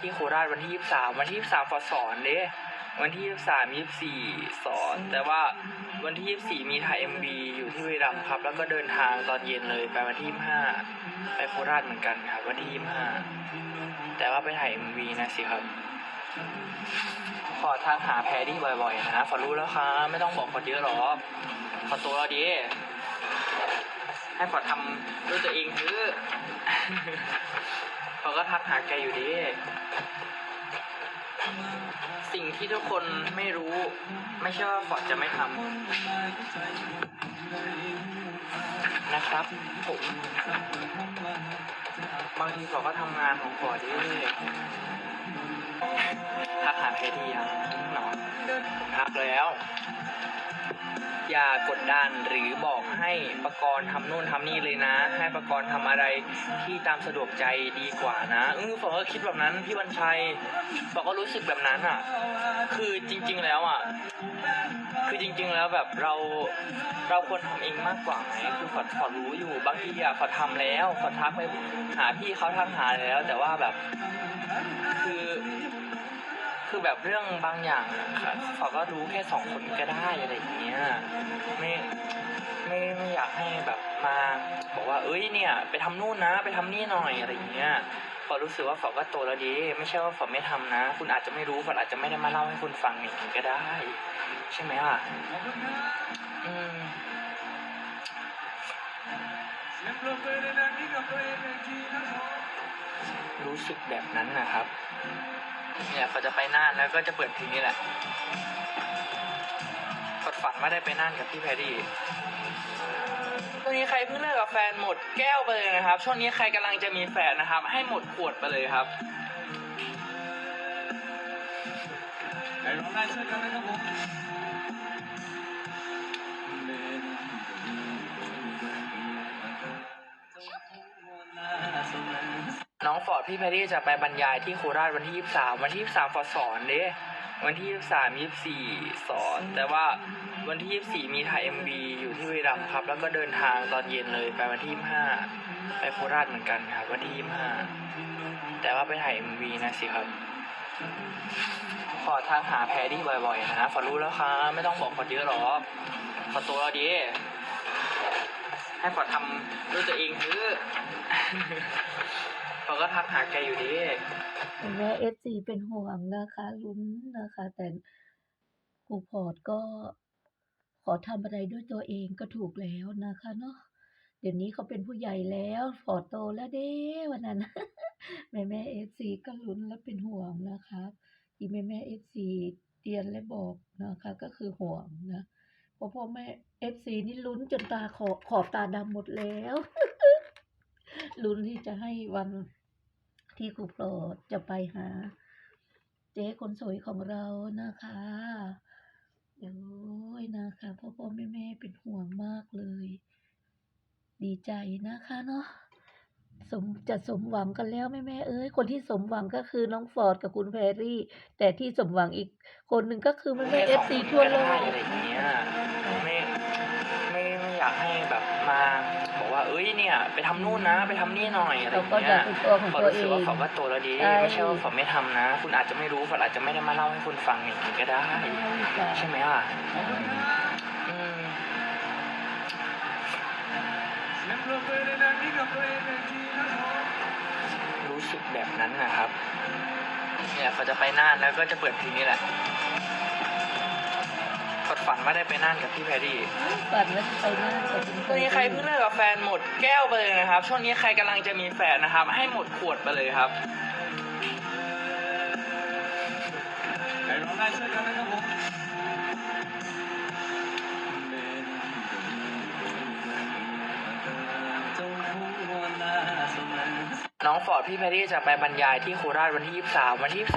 ที่โคราชวันที่ยี่สามวันที่ยี่สามฟอสอนเด้วันที่ยี่สามยี่สี่สอน แต่ว่าวันที่ยี่สี่มีถ่ายเอ็มบีอยู่ที่บุรีรัมย์ครับ แล้วก็เดินทางตอนเย็นเลยไปวันที่ยี่ห้าไปโคราชเหมือนกันครับ วันที่ยี่ห้าแต่ว่าไปถ่ายเอ็มบีนะสิครับ ขอทักหาแพรรี่บ่อยๆนะขอรู้แล้วครับ ไม่ต้องบอกคนเยอะหรอกขอตัวเราดี ให้ขอทำด้วยตัวเองเถอะเขาก็ทักหาแกอยู่ดี สิ่งที่ทุกคนไม่รู้ ไม่ใช่ว่าฟอร์ดจะไม่ทำนะครับผมบางทีฟอร์ดก็ทำงานของฟอร์ดดิทักหาใครดียังหนอนผมทักแล้ว อย่ากดดันหรือบอกให้ประกรณ์ทำนู่นทำนี่เลยนะ ให้ประกรณ์ทำอะไรที่ตามสะดวกใจดีกว่านะเออฝอก็คิดแบบนั้นพี่วันชัยฝอก็รู้สึกแบบนั้นอะ คือจริง ๆแล้วอะคือจริง ๆแล้วแบบเราเราควรทำเองมากกว่าไหมคือฝอฝอรู้อยู่บางทีอะฝอทำแล้วฝอทักไปหาพี่เขาทักหาแล้ว แต่ว่าแบบ คือ แบบเรื่องบางอย่างอะค่ะเขาก็รู้แค่สองคนก็ได้อะไรอย่างเงี้ยไม่ไม่ไม่อยากให้แบบมาบอกว่าเอ้ยเนี่ย ไปทำนู่นนะ ไปทำนี่หน่อยอะไรอย่างเงี้ยฝอรู้สึกว่าฝอก็โตแล้วดี ไม่ใช่ว่าฝอไม่ทำนะ คุณอาจจะไม่รู้ฝออาจจะไม่ได้มาเล่าให้คุณฟังอย่างนี้ก็ได้ ใช่ไหมล่ะอืมรู้สึกแบบนั้นนะครับ เนี่ยเขาจะไปน่านแล้วก็จะเปิดเพลงนี้แหละกดฝันว่าได้ไปน่านกับพี่แพรรี่ช่วงนี้ใครเพิ่งเลิกกับแฟนหมดแก้วไปเลยนะครับ ช่วงนี้ใครกำลังจะมีแฟนนะครับ ให้หมดขวดไปเลยครับไปร้องได้ช่วยกันนะครับผม ฟอร์ดพี่แพรี่จะไปบรรยายที่โคราชวันที่ยี่สามวันที่ยี่สามฟอร์ดสอนเด้วันที่ยี่สามยี่สี่สอน แต่ว่าวันที่ยี่สี่มีถ่ายเอ็มบีอยู่ที่บุรีรัมครับ แล้วก็เดินทางตอนเย็นเลยไปวันที่ยี่ห้าไปโคราชเหมือนกันครับ วันที่ยี่ห้าแต่ว่าไปถ่ายเอ็มบีนะสิครับขอทักหาแพรรี่บ่อยๆนะขอรู้แล้วครับ ไม่ต้องบอกคนเยอะหรอกขอตัวเราดีให้ขอทำด้วยตัวเองเถอะ ก็ทักหาแกอยู่ดีแม่เอฟซีเป็นห่วงนะคะลุ้นนะคะ แต่ครูพอร์ตก็ขอทำอะไรด้วยตัวเองก็ถูกแล้วนะคะเนาะเดี๋ยวนี้เขาเป็นผู้ใหญ่แล้วพอโตแล้วเด้วันนั้นแม่แม่เอฟซีก็ลุ้นและเป็นห่วงนะคะที่แม่แม่เอฟซีเตียนและบอกนะคะ ก็คือห่วงนะเพราะพ่อแม่เอฟซีนี่ลุ้นจนตาขอบขอบตาดำหมดแล้วลุ้นที่จะให้วัน ที่ครูโปรดจะไปหา เจ๊คนสวยของเรานะคะโอ้ยนะคะพ่อพ่อแม่แม่เป็นห่วงมากเลย ดีใจนะคะเนาะสมจะสมหวังกันแล้วแม่แม่เอ้ยคนที่สมหวังก็คือน้องฟอร์ดกับคุณแพรรี่ แต่ที่สมหวังอีกคนหนึ่งก็คือแม่แม่เอฟซีทั่วโลกอะไรอย่างเงี้ยไม่ไม่ไม่อยากให้แบบมาบอกว่า เอ้ยเนี่ยไปทำนู่นนะ ไปทำนี่หน่อยอะไรอเราย่างก็อเงี้ยากยเป็นตัวของฝอตัวรู้เอสึกงว่าฝอก็โตแล้วดีใช่ไม่ใช่ว่าฝอไม่ทำนะ คุณอาจจะไม่รู้ฝออาจจะไม่ได้มาเล่าให้คุณฟังอย่างนี้ก็ได้ ใช่ไหมล่ะอืมเสียงปรบมือดังๆนี้กับตัวเองอีกทีนะครับผมรู้สึกแบบนั้นนะครับ เนี่ยเขาจะไปน่านแล้วก็จะเปิดเพลงนี้แหละกด ฝันว่าได้ไปน่านกับพี่แพรรี่ฝันว่าจะไปหน้ากับคุณแพช่วงนี้ใครเพิ่งเลิกกับแฟนหมดแก้วไปเลยนะครับ ช่วงนี้ใครกำลังจะมีแฟนนะครับ ให้หมดขวดไปเลยครับไปร้องได้ช่วยกันนะครับผมน้องฟอร์ดพี่แพรรี่จะไปบรรยายที่โคราชวันที่ 23 วันที่23